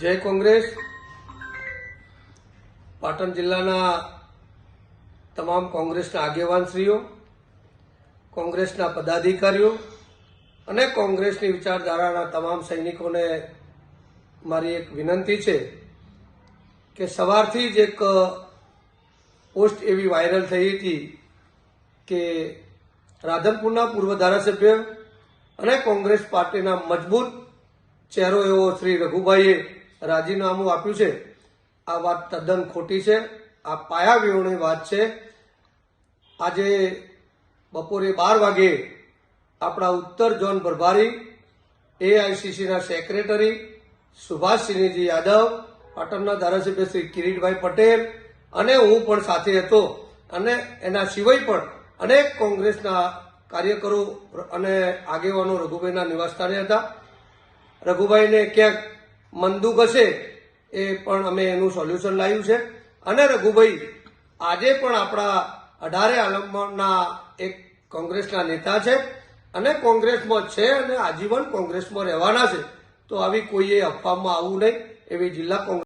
જય કોંગ્રેસ. પાટણ જિલ્લાના તમામ કોંગ્રેસના આગેવાનશ્રીઓ, કોંગ્રેસના પદાધિકારીઓ અને કોંગ્રેસની વિચારધારાના તમામ સૈનિકોને મારી એક વિનંતી છે કે સવારથી જ એક પોસ્ટ એવી વાયરલ થઈ હતી કે રાધનપુરના પૂર્વ ધારાસભ્ય અને કોંગ્રેસ પાર્ટીના મજબૂત ચહેરો એવો શ્રી રઘુભાઈએ રાજીનામું આપ્યું છે. આ વાત તદ્દન ખોટી છે. આ પાયા વિહોણી વાત છે. આજે બપોરે બાર વાગે આપણા ઉત્તર ઝોન પ્રભારી, એઆઈસીસીના સેક્રેટરી સુભાષસિંહજી યાદવ, પાટણના ધારાસભ્ય શ્રી કિરીટભાઈ પટેલ અને હું પણ સાથે હતો અને એના સિવાય પણ અનેક કોંગ્રેસના કાર્યકરો અને આગેવાનો રઘુભાઈના નિવાસસ્થાને હતા. રઘુભાઈને ક્યાંક મનદુખ હશે એ પણ અમે એનું સોલ્યુશન લાવ્યું છે. અને રઘુભાઈ, આજે પણ આપણા અઢારે આલમના એક કોંગ્રેસના નેતા છે અને કોંગ્રેસમાં છે અને આજીવન કોંગ્રેસમાં રહેવાના છે. તો આવી કોઈએ અફવામાં આવવું નહીં એવી જિલ્લા કોંગ્રેસ